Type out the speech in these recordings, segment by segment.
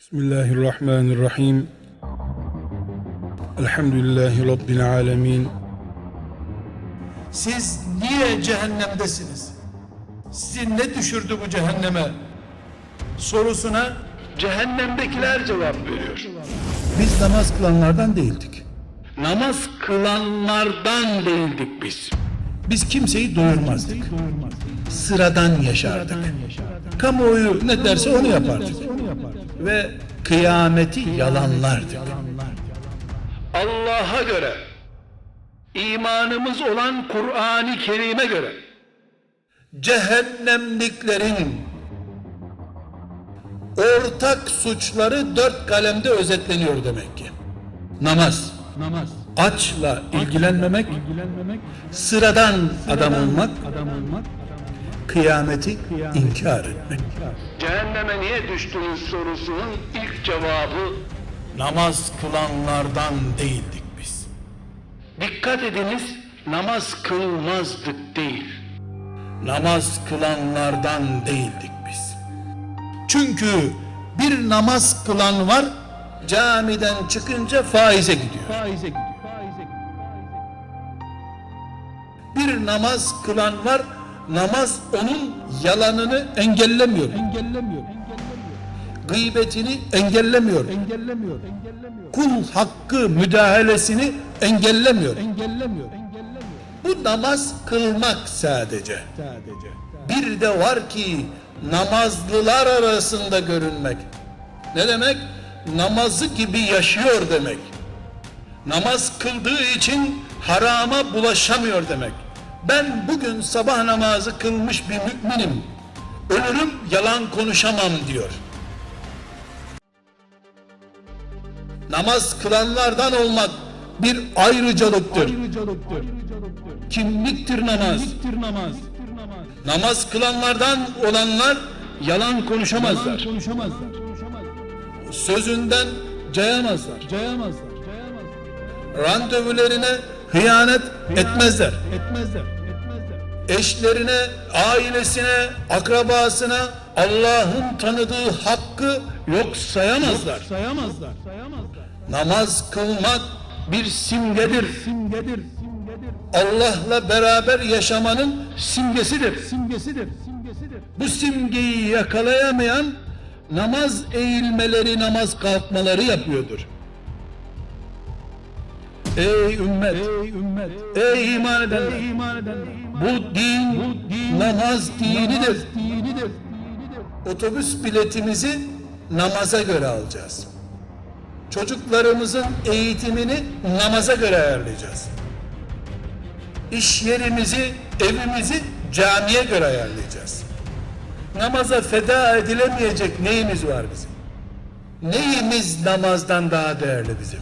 Bismillahirrahmanirrahim. Elhamdülillahi Rabbil alemin. Siz niye cehennemdesiniz? Sizi ne düşürdü bu cehenneme? Sorusuna cehennemdekiler cevap veriyor. Biz namaz kılanlardan değildik. Namaz kılanlardan değildik biz. Biz kimseyi doyurmazdık. Sıradan yaşardık. Kamuoyu ne derse onu yapardık. Ve kıyameti yalanlardık. Allah'a göre, imanımız olan Kur'an-ı Kerim'e göre, cehennemliklerin ortak suçları dört kalemde özetleniyor demek ki. Namaz, namaz, açla ilgilenmemek, sıradan adam olmak, kıyameti inkar etmek. cehenneme niye düştünüz sorusunun ilk cevabı, Namaz kılanlardan değildik biz. dikkat ediniz, namaz kılmazdık değil. Namaz kılanlardan değildik biz. Çünkü bir namaz kılan var, camiden çıkınca faize gidiyor. Faize gidiyor. Bir namaz kılan var, namaz onun yalanını engellemiyor. Engellemiyor. Gıybetini engellemiyor. Engellemiyor. Kul hakkı müdahalesini engellemiyor. Engellemiyor. Bu namaz kılmak sadece. Sadece. Bir de var ki namazlılar arasında görünmek. Ne demek? Namazı gibi yaşıyor demek. Namaz kıldığı için harama bulaşamıyor demek. Ben bugün sabah namazı kılmış bir müminim. Ölürüm yalan konuşamam diyor. Namaz kılanlardan olmak bir ayrıcalıktır. Ayrıcalıktır. Kimliktir namaz. Kimliktir namaz. Namaz kılanlardan olanlar yalan konuşamazlar. Konuşamazlar. Sözünden cayamazlar. Cayamazlar. Randevularına hıyanet etmezler. Etmezler. Etmezler. Eşlerine, ailesine, akrabasına Allah'ın tanıdığı hakkı yok sayamazlar. Sayamazlar. Sayamazlar. Namaz kılmak bir simgedir. Simgedir. Simgedir. Allah'la beraber yaşamanın simgesidir. Simgesidir. Simgesidir. Bu simgeyi yakalayamayan namaz eğilmeleri, namaz kalkmaları yapıyordur. Ey ümmet, Ey ümmet. ey iman edenler, Ey iman edenler. Bu din, namaz dinidir. Dinidir. Otobüs biletimizi namaza göre alacağız. Çocuklarımızın eğitimini namaza göre ayarlayacağız. İş yerimizi, evimizi camiye göre ayarlayacağız. Namaza feda edilemeyecek neyimiz var bizim? Neyimiz namazdan daha değerli bizim?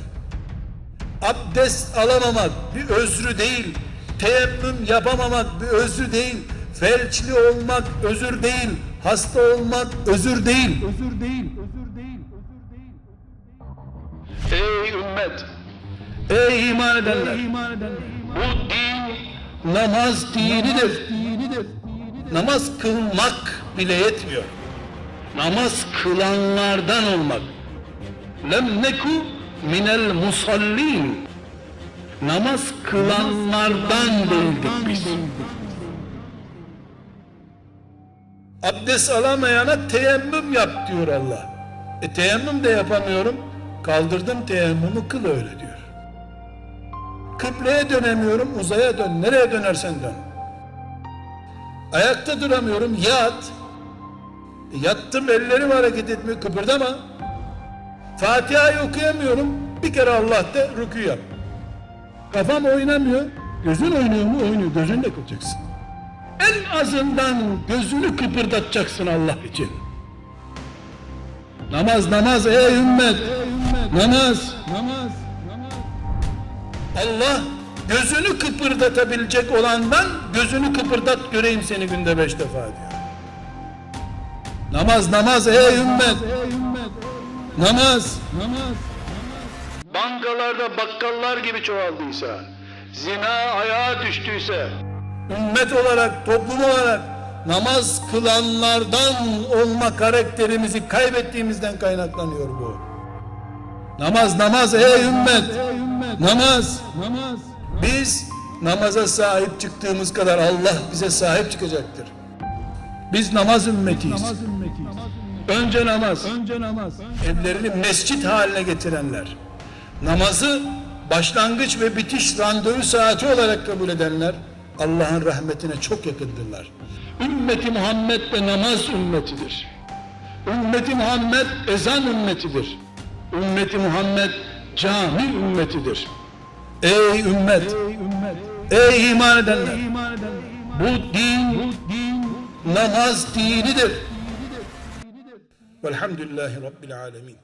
Abdest alamamak bir özrü değil, teyemmüm yapamamak bir özrü değil, felçli olmak özür değil, hasta olmak özür değil. Özür değil. Özür değil. Özür değil. Ey ümmet, ey iman edenler, Ey iman edenler. bu din namaz dinidir. Dinidir. Namaz kılmak bile yetmiyor. Namaz kılanlardan olmak. Lem neku minel musallin. Namaz kılanlardan değildik biz. Abdest alamayana teyemmüm yap diyor Allah. E teyemmüm de yapamıyorum. Kaldırdım teyemmümü kıl öyle diyor. Kıbleye dönemiyorum uzaya dön. Nereye dönersen dön. Ayakta duramıyorum yat. E, yattım ellerim hareket etmiyor kıpırdama. Fatiha'yı okuyamıyorum. Bir kere Allah de rükû yap. Kafam oynamıyor. Gözün oynuyor mu? Oynuyor. Gözünü de kıpacaksın. En azından gözünü kıpırdatacaksın Allah için. Namaz namaz ey ümmet. Namaz. Namaz. Namaz. Allah gözünü kıpırdatabilecek olandan gözünü kıpırdat göreyim seni günde beş defa diyor. Namaz namaz ey ümmet. Ey ümmet. Namaz. Namaz. Bankalarda bakkallar gibi çoğaldıysa, zina ayağa düştüyse, ümmet olarak, toplum olarak namaz kılanlardan olma karakterimizi kaybettiğimizden kaynaklanıyor bu. Namaz namaz ey ümmet. Namaz. Namaz. Biz namaza sahip çıktığımız kadar Allah bize sahip çıkacaktır. Biz namaz ümmetiyiz. Önce namaz. Önce namaz. Evlerini mescit haline getirenler. Namazı başlangıç ve bitiş randevu saati olarak kabul edenler Allah'ın rahmetine çok yakındırlar. Ümmeti Muhammed de namaz ümmetidir. Ümmeti Muhammed ezan ümmetidir. Ümmeti Muhammed cami ümmetidir. Ey ümmet! Ey iman edenler! Bu din, namaz dinidir. Velhamdülillahi Rabbil alemin.